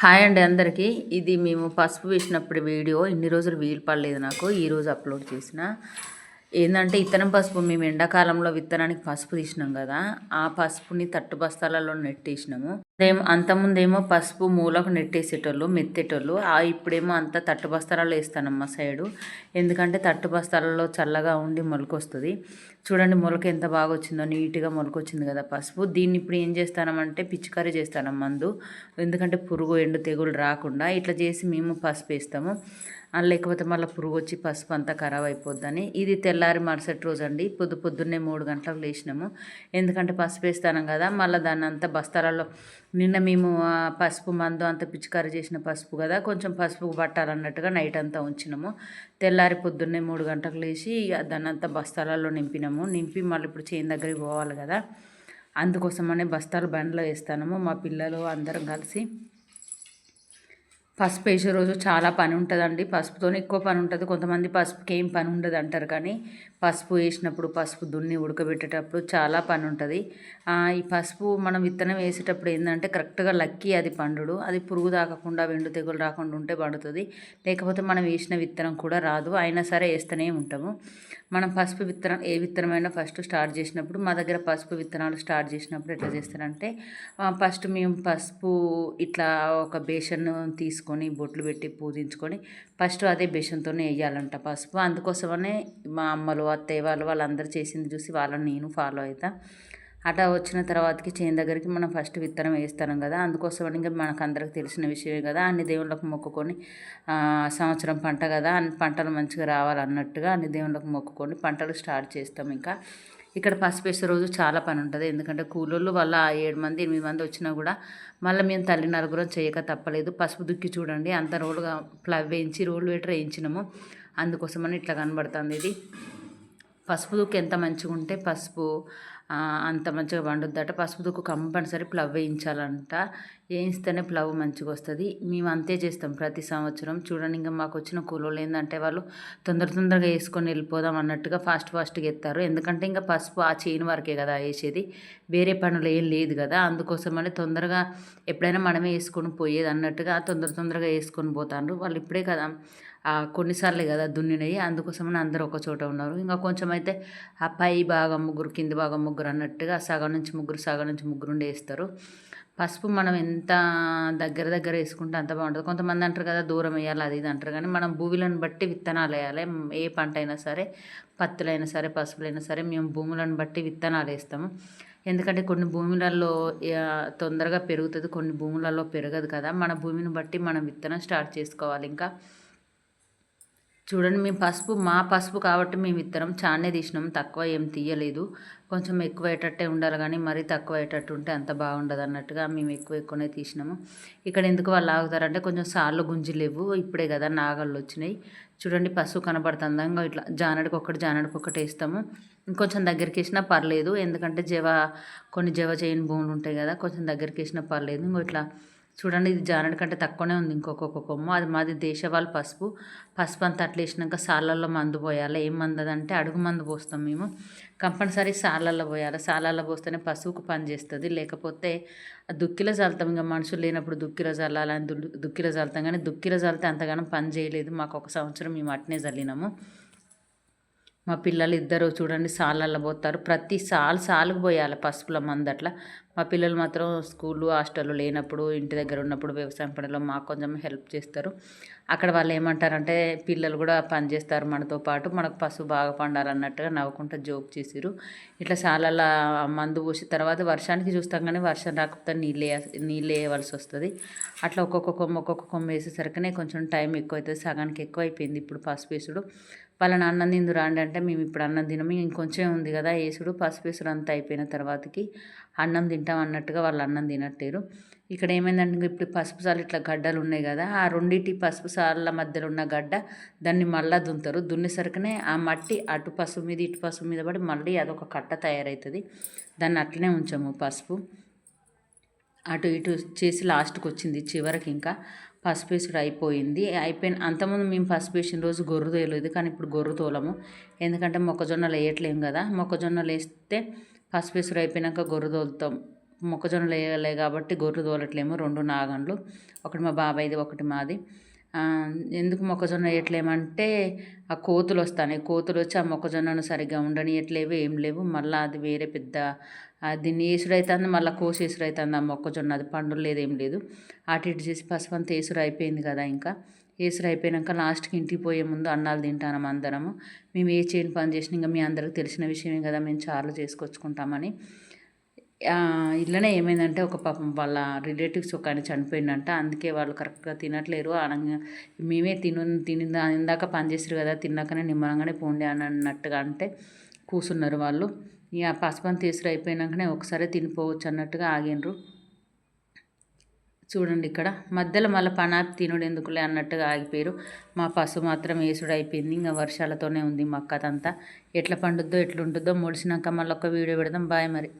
Hi అండి అందరికీ. ఇది మేము పసుపు వేసినప్పుడు వీడియో. ఇన్ని రోజులు వీలు పడలేదు నాకు. ఈరోజు అప్లోడ్ చేసిన. ఏంటంటే ఇత్తనం పసుపు మేము ఎండాకాలంలో విత్తనానికి పసుపు తీసినాం కదా. ఆ పసుపుని తట్టు బస్తాలలో నెట్టేసినాము. అదేమో అంతముందేమో పసుపు మూలకు నెట్టేసేటోళ్ళు మెత్తేటోళ్ళు. ఆ ఇప్పుడేమో అంత తట్టు బస్తాలలో వేస్తానమ్మ సైడు. ఎందుకంటే తట్టు బస్తాలలో చల్లగా ఉండి మొలకొస్తుంది. చూడండి మొలక ఎంత బాగా వచ్చిందో నీట్గా మొలకొచ్చింది కదా పసుపు. దీన్ని ఇప్పుడు ఏం చేస్తానమంటే పిచికారీ చేస్తాను మందు. ఎందుకంటే పురుగు ఎండు తెగులు రాకుండా ఇట్లా చేసి మేము పసుపు వేస్తాము లేకపోతే మళ్ళీ పురుగు వచ్చి పసుపు అంతా ఖరాబ్ అయిపోద్దని. ఇది తెల్లారి మరుసటి రోజు అండి పొద్దు పొద్దున్నే మూడు గంటలకు లేచినాము ఎందుకంటే పసుపు వేస్తాను కదా మళ్ళీ దాన్ని అంతా బస్తాలలో నిన్న మేము పసుపు మందు అంత పిచికారీ చేసిన పసుపు కదా కొంచెం పసుపు పట్టాలన్నట్టుగా నైట్ అంతా ఉంచినాము. తెల్లారి పొద్దున్నే మూడు గంటలకు లేచి దాన్ని అంతా బస్తాలలో నింపినాము. నింపి మళ్ళీ ఇప్పుడు చేను దగ్గరికి పోవాలి కదా అందుకోసమనే బస్తాలు బండ్లో వేస్తాము మా పిల్లలు అందరం కలిసి పసుపు వేసే రోజు చాలా పని ఉంటుందండి పసుపుతోనే ఎక్కువ పని ఉంటుంది కొంతమంది పసుపుకి ఏం పని ఉండదు అంటారు కానీ పసుపు వేసినప్పుడు పసుపు దున్ని ఉడకబెట్టేటప్పుడు చాలా పని ఉంటుంది ఈ పసుపు మనం విత్తనం వేసేటప్పుడు ఏంటంటే కరెక్ట్గా లక్కీ అది పండుడు. అది పురుగు తాకకుండా వెండు తెగులు రాకుండా ఉంటే పండుతుంది. లేకపోతే మనం వేసిన విత్తనం కూడా రాదు. అయినా సరే వేస్తూనే ఉంటాము. మనం పసుపు విత్తనం ఏ విత్తనమైనా ఫస్ట్ స్టార్ట్ చేసినప్పుడు మా దగ్గర పసుపు విత్తనాలు స్టార్ట్ చేసినప్పుడు ఎట్లా చేస్తారంటే ఫస్ట్ మేము పసుపు ఇట్లా ఒక బేషన్ తీసుకొని బొట్లు పెట్టి పూజించుకొని ఫస్ట్ అదే బేషన్తోనే వేయాలంట పసుపు. అందుకోసమనే మా అమ్మలు అత్తయ్య వాళ్ళు వాళ్ళందరూ చేసింది చూసి వాళ్ళని నేను ఫాలో అవుతా అట్లా వచ్చిన తర్వాతకి చేను దగ్గరికి మనం ఫస్ట్ విత్తనం వేస్తాం కదా. అందుకోసం ఇంకా మనకు అందరికి తెలిసిన విషయమే కదా. అన్ని దేవుళ్ళకు మొక్కుకొని సంవత్సరం పంట కదా. అన్ని పంటలు మంచిగా రావాలన్నట్టుగా అన్ని దేవుళ్ళకు మొక్కుకొని పంటలు స్టార్ట్ చేస్తాం ఇంకా. ఇక్కడ పసుపు వేసే రోజు చాలా పని ఉంటుంది ఎందుకంటే కూలోళ్ళు వల్ల ఏడు మంది ఎనిమిది మంది వచ్చినా కూడా మళ్ళీ మేము తల్లి నలుగురం చేయక తప్పలేదు. పసుపు దుక్కి చూడండి. అంత రోడ్డుగా ప్లవ్ వేయించి రోడ్లు వేటర్ వేయించినాము. అందుకోసమని ఇట్లా కనబడుతుంది ఇది. పసుపు దుక్కు ఎంత మంచిగా ఉంటే పసుపు అంత మంచిగా వండుద్దట. పసుపు దుక్కు కంపల్సరీ ప్లవ్ వేయించాలంట. వేయిస్తేనే ప్లవ్ మంచిగా వస్తుంది. మేము అంతే చేస్తాం ప్రతి సంవత్సరం. చూడండి ఇంకా మాకు వచ్చిన కూలోళ్ళు ఏంటంటే వాళ్ళు తొందర తొందరగా వేసుకొని వెళ్ళిపోదాం అన్నట్టుగా ఫాస్ట్ ఫాస్ట్గా ఎత్తారు. ఎందుకంటే ఇంకా పసుపు ఆ చేను వరకే కదా వేసేది. వేరే పనులు ఏం లేదు కదా. అందుకోసమని తొందరగా ఎప్పుడైనా మనమే వేసుకొని పోయేది అన్నట్టుగా తొందర తొందరగా వేసుకొని పోతాండ్రు. వాళ్ళు ఇప్పుడే కదా కొన్నిసార్లే కదా దున్నినవి. అందుకోసమని అందరూ ఒక చోట ఉన్నారు. ఇంకా కొంచెం అయితే ఆ పై భాగం ముగ్గురు కింది భాగం ముగ్గురు అన్నట్టుగా సగం నుంచి ముగ్గురు సగం నుంచి ముగ్గురు ఉండి వేస్తారు. పసుపు మనం ఎంత దగ్గర దగ్గర వేసుకుంటే అంత బాగుంటుంది. కొంతమంది అంటారు కదా దూరం వేయాలి అది ఇది అంటారు. కానీ మనం భూమిలను బట్టి విత్తనాలు వేయాలి. ఏ పంట అయినా సరే పత్తులైనా సరే పసుపులైనా సరే మేము భూములను బట్టి విత్తనాలు వేస్తాము. ఎందుకంటే కొన్ని భూములలో తొందరగా పెరుగుతుంది కొన్ని భూములలో పెరగదు కదా. మన భూమిని బట్టి మనం విత్తనం స్టార్ట్ చేసుకోవాలి. ఇంకా చూడండి మేము పసుపు మా పసుపు కాబట్టి మేము ఇద్దరం చానే తీసినాం. తక్కువ ఏం తీయలేదు. కొంచెం ఎక్కువ అయ్యేటట్టే ఉండాలి కానీ మరీ తక్కువ అయ్యేటట్టు ఉంటే అంత బాగుండదు అన్నట్టుగా మేము ఎక్కువ ఎక్కువనే తీసినాము. ఇక్కడ ఎందుకు వాళ్ళు ఆగుతారంటే కొంచెం సార్లు గుంజి లేవు. ఇప్పుడే కదా నాగళ్ళు వచ్చినాయి. చూడండి పసుపు కనబడుతుంది ఇంకా ఇట్లా జానడికి ఒకటి జానడికి ఒకటి వేస్తాము. ఇంకొంచెం దగ్గరికి వేసినా పర్లేదు. ఎందుకంటే జవ కొన్ని జవ చేయని భూములు ఉంటాయి కదా కొంచెం దగ్గరికి వేసినా పర్లేదు. ఇంకో ఇట్లా చూడండి ఇది జానడి కంటే తక్కువనే ఉంది. ఇంకొక కొమ్మ. అది మాది దేశవాళ్ళ పసుపు. పసుపు అంతా అట్లేసినాక సాలల్లో మందు పోయాలి. ఏం మందు అంటే అడుగు మందు పోస్తాం మేము. కంపల్సరీ సాలల్లో పోయాలి. సాలల్లో పోస్తేనే పసుపుకు పని చేస్తుంది. లేకపోతే దుక్కిలో చల్లుతాం ఇంకా మనుషులు లేనప్పుడు దుక్కిలో చల్లాలని దుక్కిలో చల్లుతాం కానీ దుక్కిలో చల్లితే అంతగానో పని చేయలేదు. మాకు ఒక సంవత్సరం మేము అట్నే చల్లినాము మా పిల్లలు ఇద్దరు చూడండి సాళ్ళల్లో పోతారు. ప్రతి సాల్ సాలుకు పోయాలి పసుపుల మంది అట్లా మా పిల్లలు మాత్రం స్కూలు హాస్టల్లో లేనప్పుడు ఇంటి దగ్గర ఉన్నప్పుడు వ్యవసాయం పనిలో మాకు కొంచెం హెల్ప్ చేస్తారు. అక్కడ వాళ్ళు ఏమంటారంటే పిల్లలు కూడా పని చేస్తారు మనతో పాటు మనకు పసుపు బాగా పండాలన్నట్టుగా నవ్వుకుంటూ జోక్ చేసిరు ఇట్లా చాలా మందు పోసిన తర్వాత వర్షానికి చూస్తాం కానీ వర్షం రాకపోతే నీళ్ళు నీళ్ళు వేయవలసి వస్తుంది. అట్లా ఒక్కొక్క కొమ్మ ఒక్కొక్క కొమ్మ వేసేసరికనే కొంచెం టైం ఎక్కువ అవుతుంది సగానికి ఎక్కువ అయిపోయింది ఇప్పుడు పసుపు వేసుడు. వాళ్ళని అన్నం తిందు రాండి అంటే మేము ఇప్పుడు అన్నం తినము ఇంకొంచెం ఉంది కదా వేసుడు పసుపు వేసుడు అంతా అయిపోయిన తర్వాతకి అన్నం తింటాం అన్నట్టుగా వాళ్ళు అన్నం తినట్లేరు. ఇక్కడ ఏమైందంటే ఇప్పుడు పసుపు సార్లు ఇట్లా గడ్డలు ఉన్నాయి కదా ఆ రెండింటి పసుపు సార్ల మధ్యలో ఉన్న గడ్డ దాన్ని మళ్ళా దున్నుతారు. దున్నేసరికనే ఆ మట్టి అటు పసుపు మీద ఇటు పసుపు మీద పడి మళ్ళీ అదొక కట్ట తయారవుతుంది దాన్ని అట్లనే ఉంచాము పసుపు. అటు ఇటు చేసి లాస్ట్కి వచ్చింది చివరికి ఇంకా పసుపు వేసుడు అయిపోయింది. అయిపోయిన అంతకుముందు మేము పసుపు వేసిన రోజు గొర్రె తోలేదు కానీ ఇప్పుడు గొర్రె తోలము. ఎందుకంటే మొక్కజొన్నలు వేయట్లేము కదా మొక్కజొన్నలు వేస్తే పసుపు వేసుడు అయిపోయినాక గొర్రె తోలుతాం. మొక్కజొన్నలు వేయలే కాబట్టి గొర్రె తోలట్లేము. రెండు నాగన్లు ఒకటి మా బాబాయ్ది ఒకటి మాది. ఎందుకు మొక్కజొన్న వేయట్లేమంటే ఆ కోతులు వస్తాయి కోతులు వచ్చి ఆ మొక్కజొన్నను సరిగ్గా ఉండనియట్లేవు ఏం లేవు. మళ్ళీ అది వేరే పెద్ద అది దీన్ని మళ్ళీ కోసి వేసుడు ఆ మొక్కజొన్న. అది పండు లేదు ఏం లేదు. అటు ఇటు చేసి పసుపు అంతా వేసుడు అయిపోయింది కదా ఇంకా. వేసుడు అయిపోయాక లాస్ట్కి ఇంటికి పోయే ముందు అన్నాలు తింటాము అందరము. మేము ఏ చేయని పని చేసినా ఇంకా మీ అందరికి తెలిసిన విషయమే కదా మేము చార్లు చేసుకొచ్చుకుంటామని. ఇళ్ళనే ఏమైందంటే ఒక పాపం వాళ్ళ రిలేటివ్స్ ఒక ఆయన చనిపోయిందంట అందుకే వాళ్ళు కరెక్ట్గా తినట్లేరు. అనగా మేమే తిను తిని ఇందాక పనిచేసారు కదా తిన్నాకనే నిమ్మలంగానే పోండి అని అన్నట్టుగా అంటే కూర్చున్నారు వాళ్ళు. ఇక పసుపని తీసురు అయిపోయినాకనే ఒకసారి తినిపోవచ్చు అన్నట్టుగా ఆగిండ్రు. చూడండి ఇక్కడ. మధ్యలో మళ్ళీ పనాపి తినుడు ఎందుకులే అన్నట్టుగా ఆగిపోయారు. మా పశు మాత్రం వేసుడు అయిపోయింది ఇంకా వర్షాలతోనే ఉంది మా ఎట్లా పండుద్దో ఎట్లుంటుందో ముడిసినాక మళ్ళీ ఒక వీడియో పెడదాం. బాయ్ మరి.